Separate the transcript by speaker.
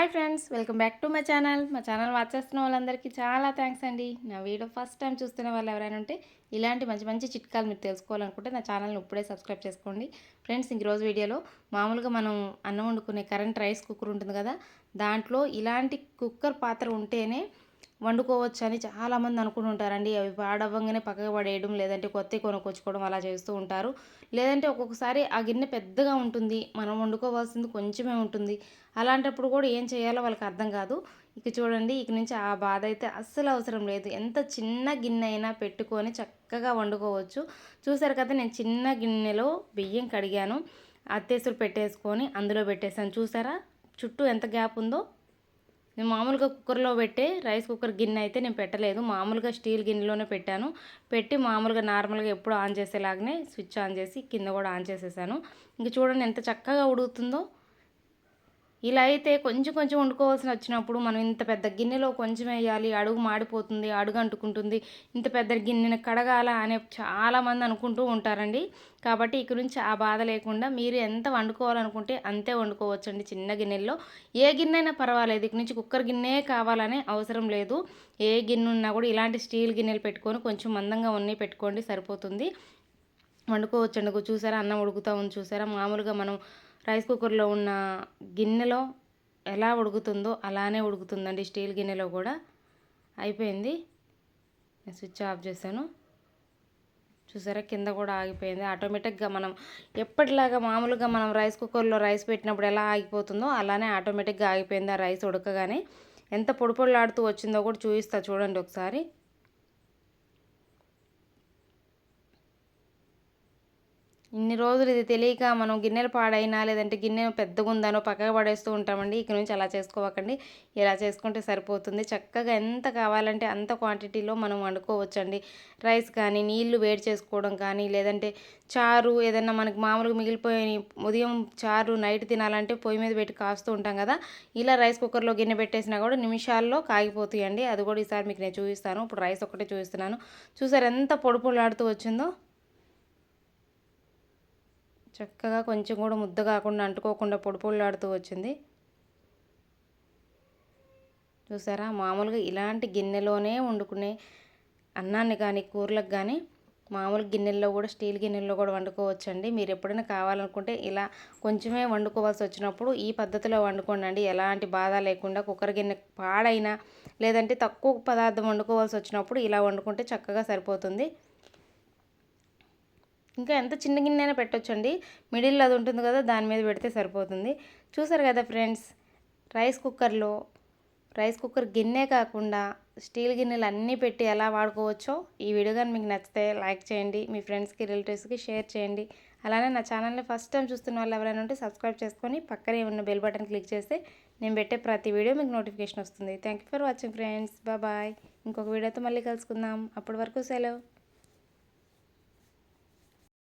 Speaker 1: Hi friends welcome back to my channel. మా channel watch చేస్తున్న వాళ్ళందరికీ చాలా థ్యాంక్స్ అండి. నా వీడియో ఫస్ట్ టైం చూస్తున్న వాళ్ళు ఎవరైనా ఉంటే ఇలాంటి మంచి మంచి చిట్కాలు మీరు తెలుసుకోవాలనుకుంటే నా ఛానల్ని ఇప్పుడే సబ్స్క్రైబ్ చేసుకోండి. ఫ్రెండ్స్ ఇంక రోజు వీడియోలో మామూలుగా మనం అన్నం వండుకునే కరెంట్ రైస్ కుక్కర్ ఉంటుంది కదా దాంట్లో ఇలాంటి కుక్కర్ పాత్ర ఉంటేనే వండుకోవచ్చు అని చాలామంది అనుకుంటుంటారండి అవి పాడవ్వంగానే పక్కకు పడేయడం లేదంటే కొత్త కొనుక్కొచ్చుకోవడం అలా చేస్తూ ఉంటారు. లేదంటే ఒక్కొక్కసారి ఆ గిన్నె పెద్దగా ఉంటుంది మనం వండుకోవాల్సింది కొంచెమే ఉంటుంది. అలాంటప్పుడు కూడా ఏం చేయాలో వాళ్ళకి అర్థం కాదు. ఇక చూడండి ఇక నుంచి ఆ బాధ అయితే అస్సలు అవసరం లేదు. ఎంత చిన్న గిన్నె అయినా పెట్టుకొని చక్కగా వండుకోవచ్చు. చూసారు కదా నేను చిన్న గిన్నెలో బియ్యం కడిగాను. అత్తేసులు పెట్టేసుకొని అందులో పెట్టేసాను చూసారా? చుట్టూ ఎంత గ్యాప్ ఉందో నేను మామూలుగా కుక్కర్లో పెట్టే రైస్ కుక్కర్ గిన్నె అయితే నేను పెట్టలేదు. మామూలుగా స్టీల్ గిన్నెలోనే పెట్టాను. పెట్టి మామూలుగా నార్మల్గా ఎప్పుడు ఆన్ చేసేలాగానే స్విచ్ ఆన్ చేసి కింద కూడా ఆన్ చేసేసాను. ఇంక చూడండి ఎంత చక్కగా ఉడుకుతుందో. ఇలా అయితే కొంచెం కొంచెం వండుకోవాల్సి వచ్చినప్పుడు మనం ఇంత పెద్ద గిన్నెలో కొంచెం వేయాలి అడుగు మాడిపోతుంది అడుగు అంటుకుంటుంది ఇంత పెద్ద గిన్నెని కడగాల అనే చాలామంది అనుకుంటూ ఉంటారండి. కాబట్టి ఇక నుంచి ఆ బాధ లేకుండా మీరు ఎంత వండుకోవాలనుకుంటే అంతే వండుకోవచ్చండి చిన్న గిన్నెల్లో. ఏ గిన్నె అయినా పర్వాలేదు ఇక నుంచి కుక్కర్ గిన్నె కావాలనే అవసరం లేదు. ఏ గిన్నె ఉన్నా కూడా ఇలాంటి స్టీల్ గిన్నెలు పెట్టుకొని కొంచెం మందంగా ఉన్నాయి పెట్టుకోండి సరిపోతుంది. వండుకోవచ్చండి. చూసారా అన్నం ఉడుకుతా ఉంది చూసారా? మామూలుగా మనం రైస్ కుక్కర్లో ఉన్న గిన్నెలో ఎలా ఉడుకుతుందో అలానే ఉడుకుతుందండి. స్టీల్ గిన్నెలో కూడా అయిపోయింది. నేను స్విచ్ ఆఫ్ చేశాను. చూసారా? కింద కూడా ఆగిపోయింది. ఆటోమేటిక్గా మనం ఎప్పటిలాగా మామూలుగా మనం రైస్ కుక్కర్లో రైస్ పెట్టినప్పుడు ఎలా ఆగిపోతుందో అలానే ఆటోమేటిక్గా ఆగిపోయింది ఆ రైస్ ఉడకగానే. ఎంత పొడిపొడిలాడుతూ వచ్చిందో కూడా చూపిస్తా చూడండి ఒకసారి. ఇన్ని రోజులు ఇది తెలియక మనం గిన్నెలు పాడైనా లేదంటే గిన్నె పెద్దగా ఉందనో పక్కగా పడేస్తూ ఉంటామండి. ఇక నుంచి అలా చేసుకోవకండి. ఇలా చేసుకుంటే సరిపోతుంది. చక్కగా ఎంత కావాలంటే అంత క్వాంటిటీలో మనం వండుకోవచ్చండి. రైస్ కానీ నీళ్ళు వేడి చేసుకోవడం కానీ లేదంటే చారు ఏదన్నా మనకి మామూలుగా మిగిలిపోయి ఉదయం చారు నైట్ తినాలంటే పొయ్యి మీద పెట్టి కాస్తూ ఉంటాం కదా. ఇలా రైస్ కుక్కర్లో గిన్నె పెట్టేసినా కూడా నిమిషాల్లో కాగిపోతాయండి. అది కూడా ఈసారి మీకు నేను చూపిస్తాను. ఇప్పుడు రైస్ ఒకటే చూపిస్తున్నాను. చూసారు ఎంత పొడి పొలాడుతూ వచ్చిందో? చక్కగా కొంచెం కూడా ముద్ద కాకుండా అంటుకోకుండా పొడిపొళ్ళాడుతూ వచ్చింది. చూసారా? మామూలుగా ఇలాంటి గిన్నెలోనే వండుకునే అన్నాన్ని కానీ కూరలకు కానీ మామూలు గిన్నెల్లో కూడా స్టీల్ గిన్నెల్లో కూడా వండుకోవచ్చండి. మీరు ఎప్పుడైనా కావాలనుకుంటే ఇలా కొంచెమే వండుకోవాల్సి వచ్చినప్పుడు ఈ పద్ధతిలో వండుకోండి ఎలాంటి బాధ లేకుండా కుక్కర్ గిన్నె పాడైనా లేదంటే తక్కువ పదార్థం వండుకోవాల్సి వచ్చినప్పుడు ఇలా వండుకుంటే చక్కగా సరిపోతుంది. ఇంకా ఎంత చిన్న గిన్నె పెట్టొచ్చండి. మిడిల్ అది ఉంటుంది కదా దాని మీద పెడితే సరిపోతుంది. చూసారు కదా ఫ్రెండ్స్ రైస్ కుక్కర్లో రైస్ కుక్కర్ గిన్నె కాకుండా స్టీల్ గిన్నెలు అన్నీ పెట్టి ఎలా వాడుకోవచ్చో ఈ వీడియో కానీ మీకు నచ్చితే లైక్ చేయండి మీ ఫ్రెండ్స్కి రిలేటివ్స్కి షేర్ చేయండి. అలానే నా ఛానల్ని ఫస్ట్ టైం చూస్తున్న వాళ్ళు ఎవరైనా ఉంటే సబ్స్క్రైబ్ చేసుకొని పక్కనే ఉన్న బెల్ బటన్ క్లిక్ చేస్తే నేను పెట్టే ప్రతి వీడియో మీకు నోటిఫికేషన్ వస్తుంది. Thank you for watching friends. Bye. ఇంకొక వీడియోతో మళ్ళీ కలుసుకుందాం. అప్పటి వరకు సెలవు.